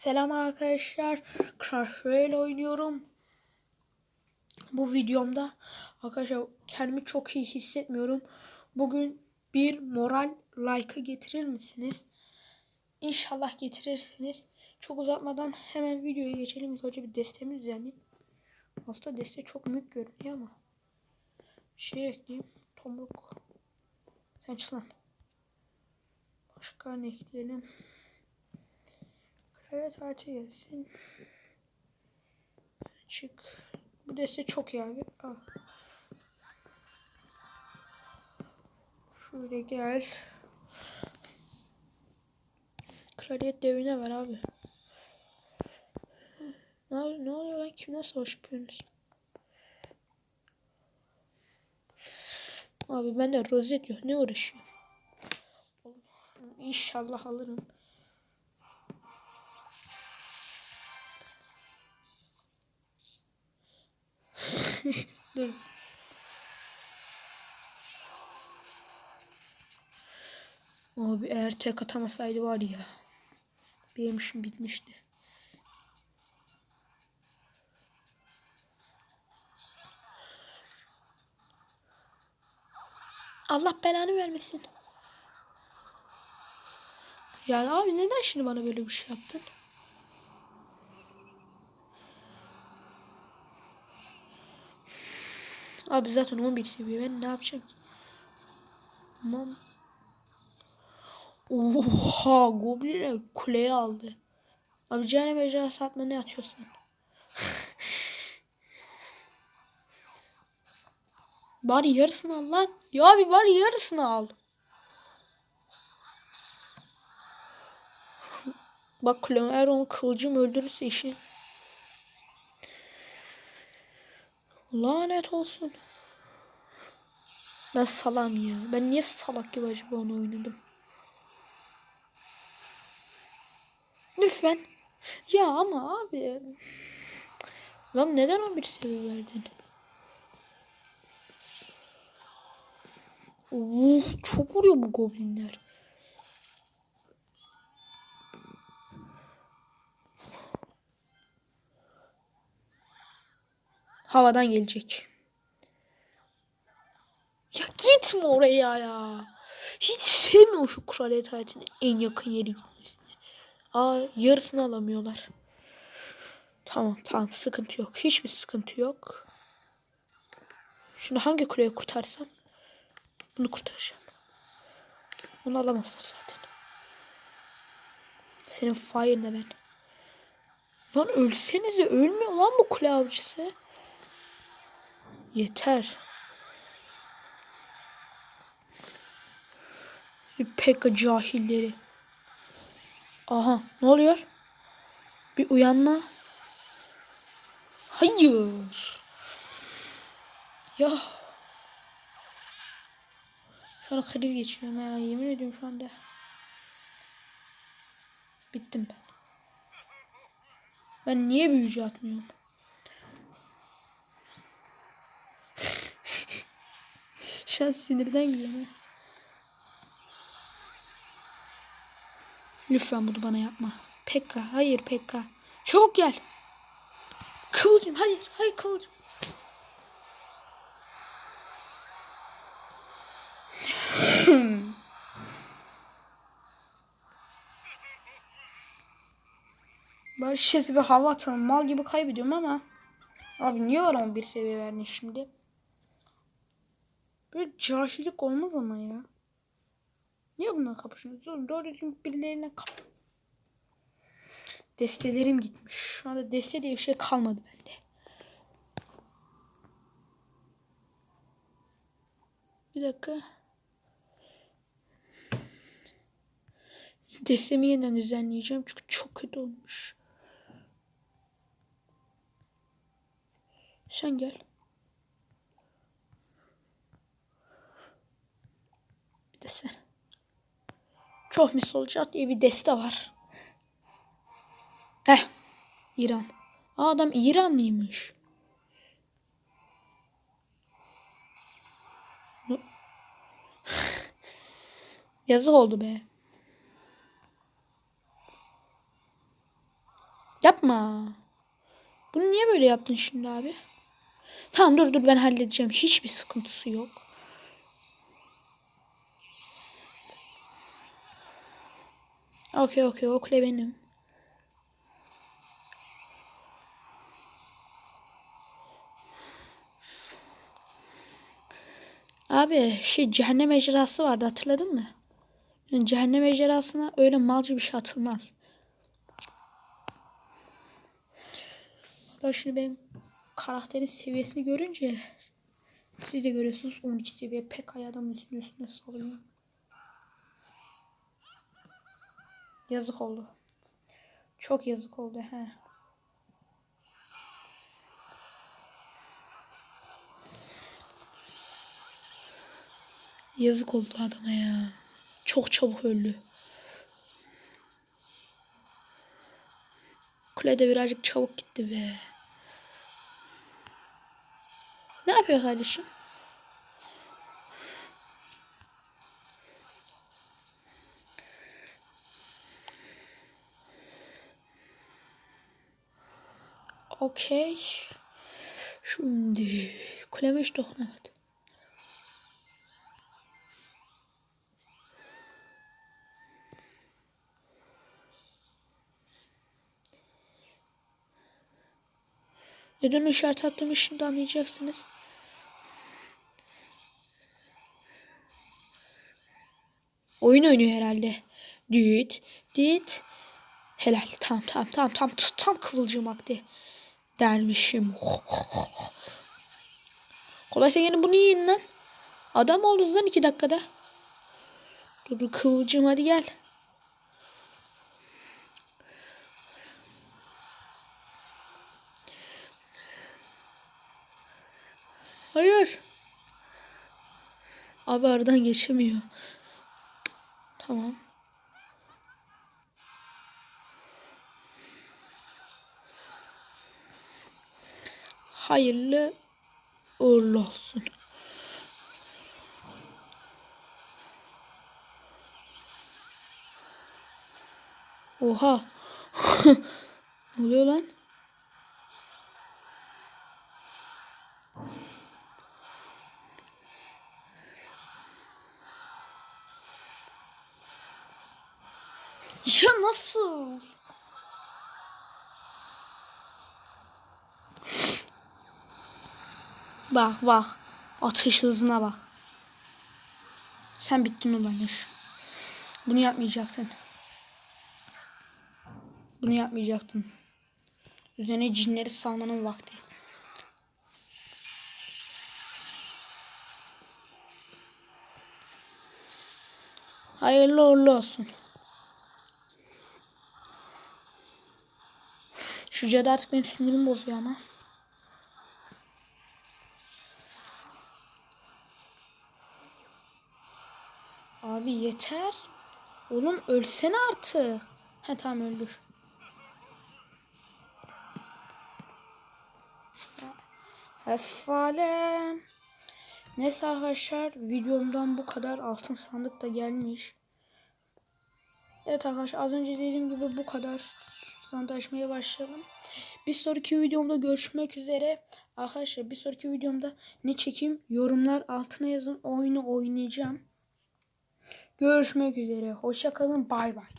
Selam arkadaşlar. Crash Royale oynuyorum. Bu videomda arkadaşlar kendimi çok iyi hissetmiyorum. Bugün bir moral like'ı getirir misiniz? İnşallah getirirsiniz. Çok uzatmadan hemen videoya geçelim. İlk önce bir destemi düzenleyeyim. Aslında deste çok büyük görünüyor ama. Şey ekleyeyim. Tomruk. Sen çık lan. Başka ne ekleyelim? Evet artı gelsin. Çık. Bu deste çok iyi abi. Al. Şöyle gel. Kraliyet devrine ver abi. Ne, oluyor- ne oluyor lan? Kimle savaş yapıyorsunuz? Abi ben de rozet yok. Ne uğraşıyorum? İnşallah alırım. Dur. Abi eğer tek atamasaydı var ya. Benim işim bitmişti. Allah belanı vermesin. Ya abi neden şimdi bana böyle bir şey yaptın? Abi zaten 11 seviye ben ne yapacağım? Tamam. Oha Goblin'e kuleyi aldı. Abi cehennem ejderhası atma ne atıyorsun? bari yarısını al lan. Ya abi bari yarısını al. Bak onu kılıcım öldürürse işi. Lanet olsun. Ben salam ya. Ben niye salak gibi acaba onu oynadım? Lütfen. Ya ama abi. Lan neden 11 seviye verdin? Uf, çok vuruyor bu goblinler. Havadan gelecek. Ya gitme oraya ya. Hiç sevmiyorum şu kraliyet hayatının en yakın yeri gitmesini. Aa yarısını alamıyorlar. Tamam tamam sıkıntı yok. Hiçbir sıkıntı yok. Şimdi hangi kuleyi kurtarsam? Bunu kurtaracağım. Onu alamazlar zaten. Senin fire'ne ben. Lan ölsenize ölmüyor lan bu kule avcısı. Yeter. Bir pek cahilleri. Aha ne oluyor? Bir uyanma. Hayır. Ya. Şu an kriz geçiriyorum ya. Yemin ediyorum şu anda. Bittim ben. Ben niye büyücü atmıyorum? Şu sinirden gülüyorum. Lütfen bunu bana yapma. Pekka, hayır Pekka. Çabuk gel. Kıvılcım, hayır, hayır Kıvılcım. Şişesi bir hava atalım. Mal gibi kaybediyorum ama. Abi niye var 11 seviye verdin şimdi? Böyle cahillik olmaz ama ya. Niye bundan kapışıyorsunuz? Doğru düzgün birilerine kap. Destelerim gitmiş. Şu anda deste diye bir şey kalmadı bende. Bir dakika. Destemi yeniden düzenleyeceğim çünkü çok kötü olmuş. Sen gel. Bir de sen. Çok mis olacak diye bir deste var. Heh. İran. Adam İranlıymış. Yazık oldu be. Yapma. Bunu niye böyle yaptın şimdi abi? Tamam dur dur ben halledeceğim. Hiçbir sıkıntısı yok. Okey okey o kule benim. Abi şey cehennem ejderhası vardı hatırladın mı? Yani cehennem ejderhasına öyle malca bir şey atılmaz. Bak şimdi ben karakterin seviyesini görünce siz de görüyorsunuz 12 seviye pek ay adamın üstüne üstüne. Yazık oldu. Çok yazık oldu he. Yazık oldu adama ya. Çok çabuk öldü. Kule de birazcık çabuk gitti be. Ne yapıyor kardeşim? Okey. Şimdi kuleme hiç dokunamadı. Neden işaret attığımı şimdi anlayacaksınız. Oyun oynuyor herhalde. Düt, dit. Helal. Tamam tamam tamam tam tam kıvılcım vakti. Dermişim. Kolaysa yine bunu yiyin lan. Adam oldunuz lan iki dakikada. Dur kıvılcım hadi gel. Hayır. Abi aradan geçemiyor. Tamam. Hayırlı uğurlu olsun. Oha. ne oluyor lan? Ya nasıl? Bak bak. Atış hızına bak. Sen bittin ulan iş. Bunu yapmayacaktın. Bunu yapmayacaktın. Üzerine cinleri salmanın vakti. Hayırlı uğurlu olsun. Şu cadı artık benim sinirimi bozuyor ama. Abi yeter. Oğlum ölsene artık. He tamam öldür. Essalem. Neyse arkadaşlar videomdan bu kadar altın sandık da gelmiş. Evet arkadaşlar az önce dediğim gibi bu kadar sandık açmaya başlayalım. Bir sonraki videomda görüşmek üzere. Arkadaşlar bir sonraki videomda ne çekeyim yorumlar altına yazın oyunu oynayacağım. Görüşmek üzere. Hoşçakalın. Bay bay.